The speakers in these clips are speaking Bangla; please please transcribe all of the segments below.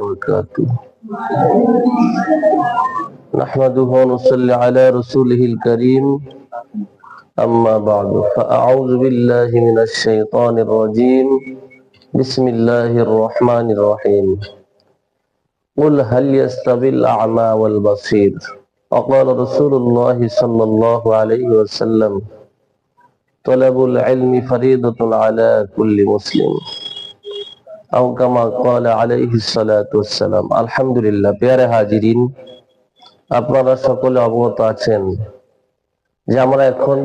وبركاته. نحمده ونصلي على رسوله الكريم. أما بعد فأعوذ بالله من الشيطان الرجيم. بسم الله الرحمن الرحيم. قل هل يستوي الأعمى والبصير؟ وقال رسول الله صلى الله عليه وسلم طلب العلم فريضة على كل مسلم. আও কামা আলহামদুলিল্লাহ পেয়ারে হাজিরিন, আপনারা সকলে অবগত আছেন যে আমরা এখন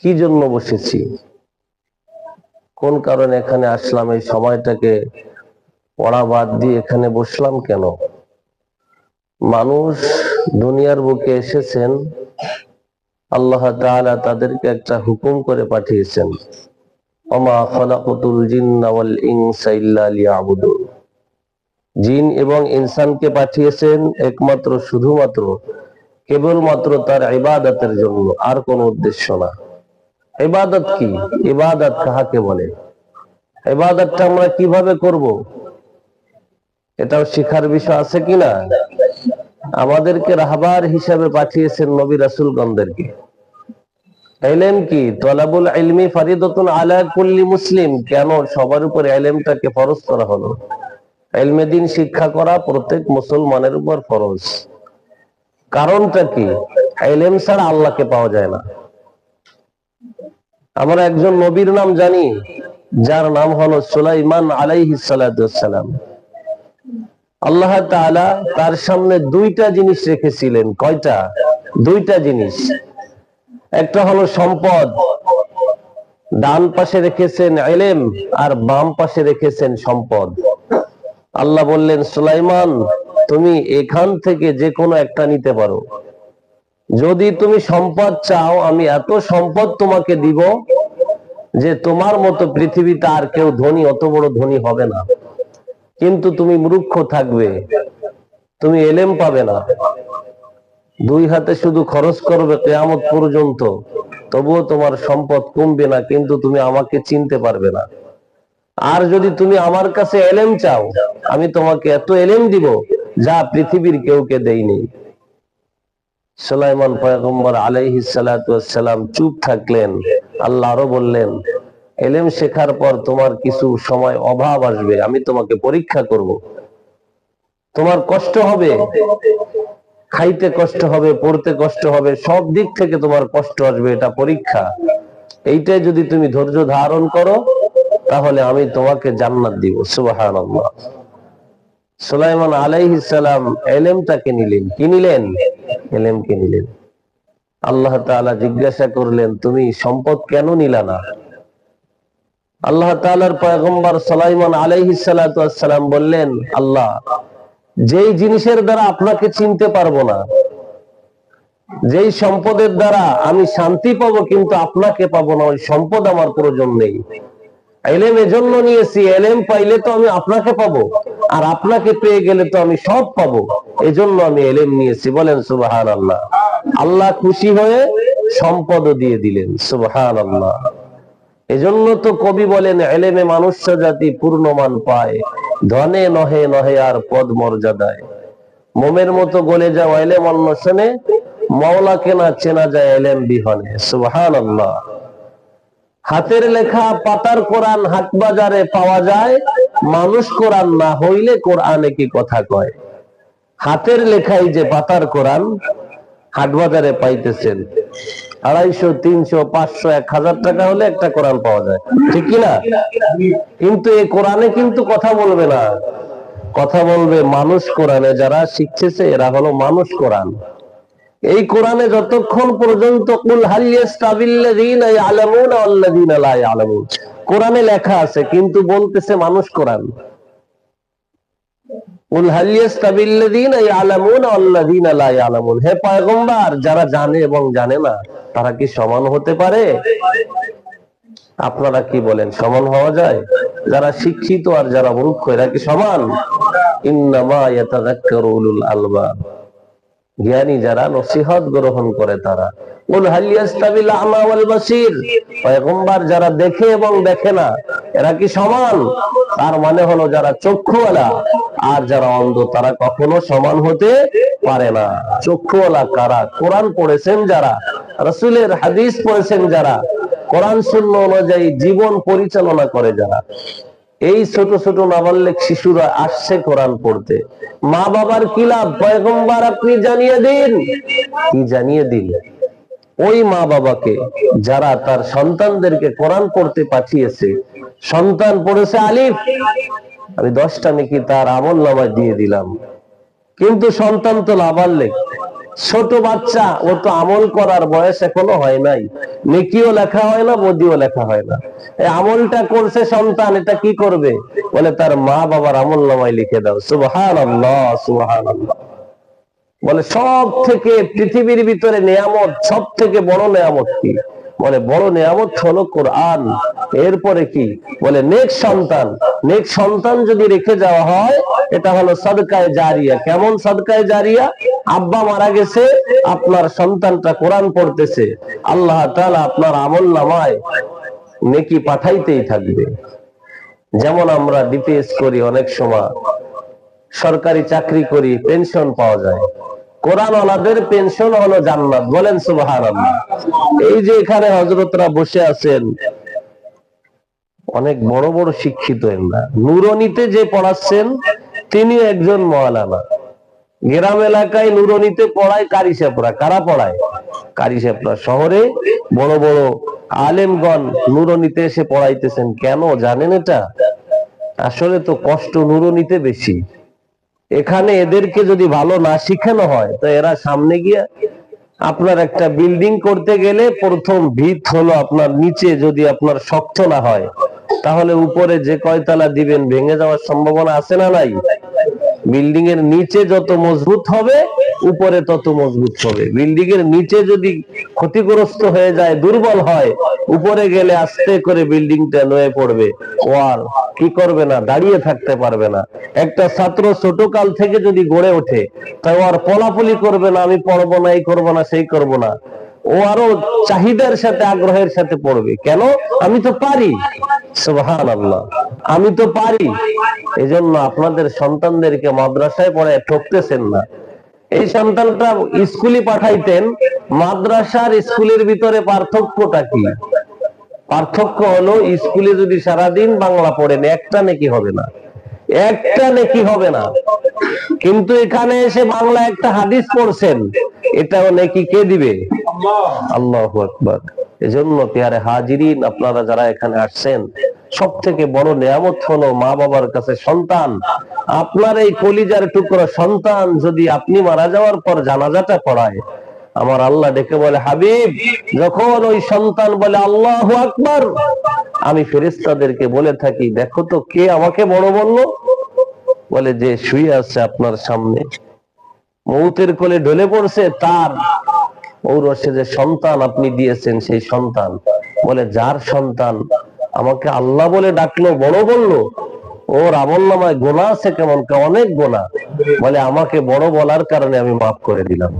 কি জন্য বসেছি? কোন কারণে এখানে আসলাম? এই সময়টাকে পড়া বাদ দিয়ে এখানে বসলাম কেন? মানুষ দুনিয়ার বুকে এসেছেন, আল্লাহ তাআলা তাদেরকে একটা হুকুম করে পাঠিয়েছেন। জিন এবং ইনসানকে পাঠিয়েছেন একমাত্র, শুধুমাত্র, কেবলমাত্র তার ইবাদতের জন্য, আর উদ্দেশ্য না। ইবাদত কি? ইবাদত কাহাকে বলে? ইবাদতটা আমরা কীভাবে করব? এটাও শিখার বিষয় আছে কিনা? আমাদেরকে রাহবার হিসাবে পাঠিয়েছেন নবী রাসূলগণদেরকে। এলেম কি? তলাবুল ইলমি ফারিদাতুন আলা কুল্লি মুসলিম। কেন? সবার উপর এলেমটাকে ফরজ করা হলো। এলমে দিন শিক্ষা করা প্রত্যেক মুসলমানের উপর ফরজ। কারণটা কি? এলেম ছাড়া আল্লাহকে পাওয়া যায় না। আমরা একজন নবীর নাম জানি, যার নাম হলো সুলাইমান আলাইহিস সালাম আল্লাহ তার সামনে দুইটা জিনিস রেখেছিলেন। কয়টা? দুইটা জিনিস। একটা হলো সম্পদ। ডান পাশে রেখেছেন এলেম আর বাম পাশে রেখেছেন সম্পদ। আল্লাহ বললেন, সুলাইমান, তুমি এখান থেকে যে কোনো একটা নিতে পারো। যদি তুমি সম্পদ চাও, আমি এত সম্পদ তোমাকে দিব যে তোমার মতো পৃথিবীতে আর কেউ ধনী, অত বড় ধনী হবে না। কিন্তু তুমি মূর্খ থাকবে। তুমি এলেম পাবে না। দুই হাতে শুধু খরচ করবে কেয়ামত পর্যন্ত, তবুও তোমার সম্পদ কমবে না, কিন্তু তুমি আমাকে চিনতে পারবে না। আর যদি তুমি আমার কাছে এলেম চাও, আমি তোমাকে এত এলেম দিব যা পৃথিবীর কেউকে দেইনি সুলাইমান পয়গম্বর আলাইহি সালাম চুপ থাকলেন। আল্লাহ আরও বললেন, এলেম শেখার পর তোমার কিছু সময় অভাব আসবে, আমি তোমাকে পরীক্ষা করব। তোমার কষ্ট হবে খাইতে কষ্ট হবে, পড়তে কষ্ট হবে, সব দিক থেকে তোমার কষ্ট আসবে, এটা পরীক্ষা। এইটাই যদি তুমি ধৈর্য ধারণ করো, তাহলে আমি তোমাকে জান্নাত দিব সুবাহান সুলাইমান আলাইহিস সালাম এলেমটাকে নিলেন? কি নিলেন? এলেমকে নিলেন? আল্লাহ তাআলা জিজ্ঞাসা করলেন, তুমি সম্পদ কেন নিলা না? আল্লাহ তাআলার পয়গম্বর সুলাইমান আলাইহিস সালাম বললেন, আল্লাহ যেই জিনিসের দ্বারা আপনাকে চিনতে পারব না, যেই সম্পদের দ্বারা আমি শান্তি পাবো কিন্তু আপনাকে পাবো না, ওই সম্পদ আমার প্রয়োজন নেই। এলেম এজন্য নিয়েছি, এলেম পাইলে তো আমি আপনাকে পাবো, আর আপনাকে পেয়ে গেলে তো আমি সব পাবো। এজন্য আমি এলেম নিয়েছি, বলেন সুবাহান আল্লাহ আল্লাহ খুশি হয়ে সম্পদ দিয়ে দিলেন সুবাহান আল্লাহ এজন্য তো কবি বলেন, এলেমে মানুষ জাতি পূর্ণমান পায়। ধনে নহে নহে আর পদ মর্যাদায়। মোমের মতো গলে যাওয়া এলেম অন্বেষণে মওলাকে না চেনা যায় এলেম বিহনে। আল্লাহ হাতের লেখা পাতার কোরআন হাট বাজারে পাওয়া যায়, মানুষ কোরআন না হইলে কোরআনে কি কথা কয়? হাতের লেখাই যে পাতার কোরআন, হাট বাজারে পাইতেছেন। আড়াইশো, তিনশো, পাঁচশো, এক হাজার টাকা হলে একটা কোরআন পাওয়া যায়। ঠিক কিনা কিন্তু এই কোরআনে কিন্তু কথা বলবে না। কথা বলবে মানুষ কোরআনে, যারা শিখতেছে এরা হলো মানুষ কোরআন। এই কোরআনে যতক্ষণ পর্যন্ত কোরআনে লেখা আছে, কিন্তু বলতেছে মানুষ কোরআন। যারা জানে এবং জানে না, তারা কি সমান হতে পারে? আপনারা কি বলেন, সমান হওয়া যায়? যারা শিক্ষিত আর যারা মূর্খ, এরা কি সমান? আলবাব। জ্ঞানী যারা নসিহত গ্রহণ করে তারা। আমা যারা দেখে এবং দেখে না, এরা কি সমান? তার মানে হলো যারা চক্ষুওয়ালা আর যারা অন্ধ, তারা কখনো সমান হতে পারে না। চক্ষুওয়ালা কারা? কোরআন পড়েছেন যারা? রাসূলের হাদিস পড়েছেন যারা? কোরআন শূন্য অনুযায়ী জীবন পরিচালনা করে যারা? এই ছোট ছোট নাবাল্যক শিশুরা আসছে কোরআন পড়তে। মা বাবার কি লাভ? পয়গম্বর আপনি জানিয়ে দিন। কি জানিয়ে দিন ওই মা বাবাকে যারা তার সন্তানদেরকে কোরআন পড়তে পাঠিয়েছে, সন্তান পড়েছে আলিফ। আমি দশটা নাকি তার আমল নামায় দিয়ে দিলাম। কিন্তু সন্তান তো লাভাল্লেক ছোট বাচ্চা, ও তো আমল করার বয়স এখনও হয় নাই। নেকিও লেখা হয় না, বদিও লেখা হয় না। এই আমলটা করছে সন্তান, এটা কি করবে? বলে তার মা বাবার আমল নামায় লিখে দাও। সুবহান আল্লাহ বলে সব থেকে পৃথিবীর ভিতরে নিয়ামত সব থেকে বড় নিয়ামত কি? বলে, বড় নিয়ামত হলো কোরআন। এরপরে কি? বলে, নেক সন্তান। নেক সন্তান যদি রেখে যাওয়া হয়, এটা হলো সদকায় জারিয়া। কেমন সদকায় জারিয়া? আব্বা মারা গেছে, আপনার সন্তানটা কোরআন পড়তেছে। আল্লাহ তাআলা আপনার আমল নামায় নেকি পাঠাইতেই থাকবে। যেমন আমরা ডিপিএস করি অনেক সময়, সরকারি চাকরি করি, পেনশন পাওয়া যায়। কোরআন ওয়ালাদের পেনশন হলো জান্নাত, বলেন সুবাহান এই যে এখানে হজরতরা বসে আছেন, অনেক বড় বড় শিক্ষিত এমরা নুরনিতে যে পড়াচ্ছেন, তিনি একজন মহালানা গ্রাম এলাকায় নুরনিতে পড়ায় কারি সাপরা কারা পড়ায়? কারি সাপরা শহরে বড় বড় আলেমগণ নুরনিতে এসে পড়াইতেছেন। কেন? জানেন এটা? আসলে তো কষ্ট নুরনিতে বেশি। এখানে এদেরকে যদি ভালো না শিখানো হয়, তো এরা সামনে গিয়ে আপনার একটা বিল্ডিং করতে গেলে প্রথম ভিত হলো আপনার নিচে যদি আপনার শক্ত না হয়। তাহলে উপরে যে কয়তলা দিবেন, ভেঙে যাওয়ার সম্ভাবনা আছে না নাই? বিল্ডিং এর নিচে যত মজবুত হবে উপরে তত মজবুত হবে। বিল্ডিং এর নিচে যদি ক্ষতিগ্রস্ত হয়ে যায়, দুর্বল হয়, উপরে গেলে আস্তে করে বিল্ডিংটা নয়ে পড়বে। ও কি করবে না? দাঁড়িয়ে থাকতে পারবে না। একটা ছাত্র ছোট কাল থেকে যদি গড়ে ওঠে তাই ও আর পলাপলি করবে না, আমি পড়ব না, এই করব না, সেই করব না। ও আরও চাহিদার সাথে, আগ্রহের সাথে পড়বে। কেন? আমি তো পারি। আমি তো পারি। এজন্য আপনাদের সন্তানদেরকে মাদ্রাসায় পড়ে ঠকতেছেন না। এই সন্তানটা স্কুলে পাঠাইতেন, মাদ্রাসার স্কুলের ভিতরে পার্থক্যটা কি? পার্থক্য হলো স্কুলে যদি সারাদিন বাংলা পড়েন, একটা নাকি হবে না। একটা নাকি হবে না। কিন্তু এখানে এসে বাংলা একটা হাদিস পড়ছেন, এটাও নাকি কে দিবে? আল্লাহ আকবর। এজন্য পেয়ারে হাজিরিন, আপনারা যারা এখানে আসছেন সব থেকে বড় নিয়ামত হলো মা বাবার কাছে সন্তান আপনার এই কলিজার টুকরো সন্তান যদি আপনি মারা যাওয়ার পর জানাজাটা পড়ায়, আমার আল্লাহ ডেকে বলে, হাবিব, যখন ওই সন্তান বলে, আল্লাহ আকবার আমি ফেরেস্তাদেরকে বলে থাকি, দেখো তো কে আমাকে বড় বলল? বলে, যে শুয়ে আছে আপনার সামনে। মৌতের কোলে ঢলে পড়ছে, তার ঔরসে যে সন্তান আপনি দিয়েছেন, সেই সন্তান। বলে, যার সন্তান আমাকে আল্লাহ বলে ডাকলো, বড় বলল ওর আমল নামায় গোনা আছে কেমন অনেক গোনা। বলে, আমাকে বড় বলার কারণে আমি মাফ করে দিলাম।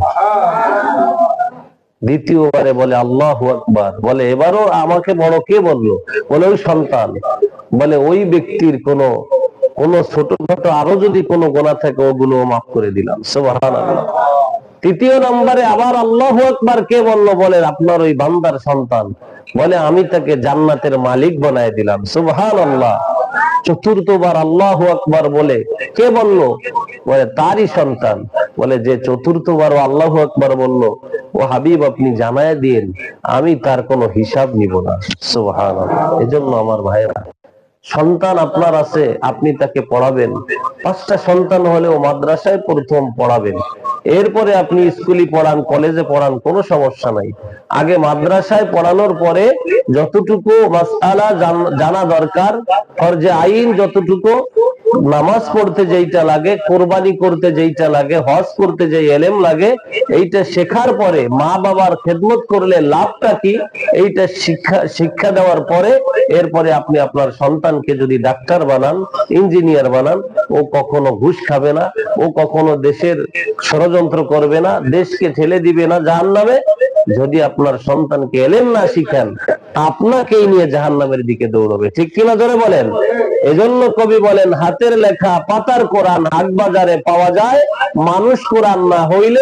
দ্বিতীয়বারে বলে, আল্লাহ আকবার। বলে, এবারও আমাকে বড় কে বলল? বলে, ওই সন্তান। বলে, ওই ব্যক্তির কোনো, কোন ছোটখাটো আরও যদি কোনো গোনা থাকে, ওগুলো মাফ করে দিলাম। তৃতীয় নম্বরে আবার আল্লাহ আকবার কে বলল? বলে, আপনার ওই বান্দার সন্তান। বলে, আমি তাকে জান্নাতের মালিক বানায় দিলাম। সুবহান আল্লাহ চতুর্থবার আল্লাহ আকবার বলে। কে বলল? বলে, তারই সন্তান। বলে, যে চতুর্থবার আল্লাহ আকবার বলল, ও হাবিব, আপনি জানায় দিন, আমি তার কোনো হিসাব নিব না। সুবহান এজন্য আমার ভাইরা সন্তান আপনার আছে, আপনি তাকে পড়াবেন। পাঁচটা সন্তান হলেও মাদ্রাসায় প্রথম পড়াবেন। এরপরে আপনি স্কুলে পড়ান, কলেজে পড়ান, কোন সমস্যা নাই। আগে মাদ্রাসায় পড়ানোর পরে যতটুকু মাসালা জানা দরকার, ফরজে আইন যতটুকু নামাজ পড়তে যেইটা লাগে, কোরবানি করতে যেইটা লাগে, হজ করতে যে এলেম লাগে, এইটা শেখার পরে মা বাবার খেদমত করলে লাভটা কি? এইটা শিক্ষা শিক্ষা দেওয়ার পরে এরপরে আপনি আপনার সন্তানকে যদি ডাক্তার বানান, ইঞ্জিনিয়ার বানান, ও কখনো ঘুষ খাবে না, ও কখনো দেশের ষড়যন্ত্র করবে না, দেশকে ঠেলে দিবে না জাহান নামে যদি আপনার সন্তানকে এলেন না শিখেন, আপনাকেই নিয়ে জাহান নামের দিকে দৌড়বে। ঠিক কিনা ধরে বলেন? এজন্য কবি বলেন, হাতের লেখা পাতার কোরআন হাট বাজারে পাওয়া যায়, মানুষ কোরআন না হইলে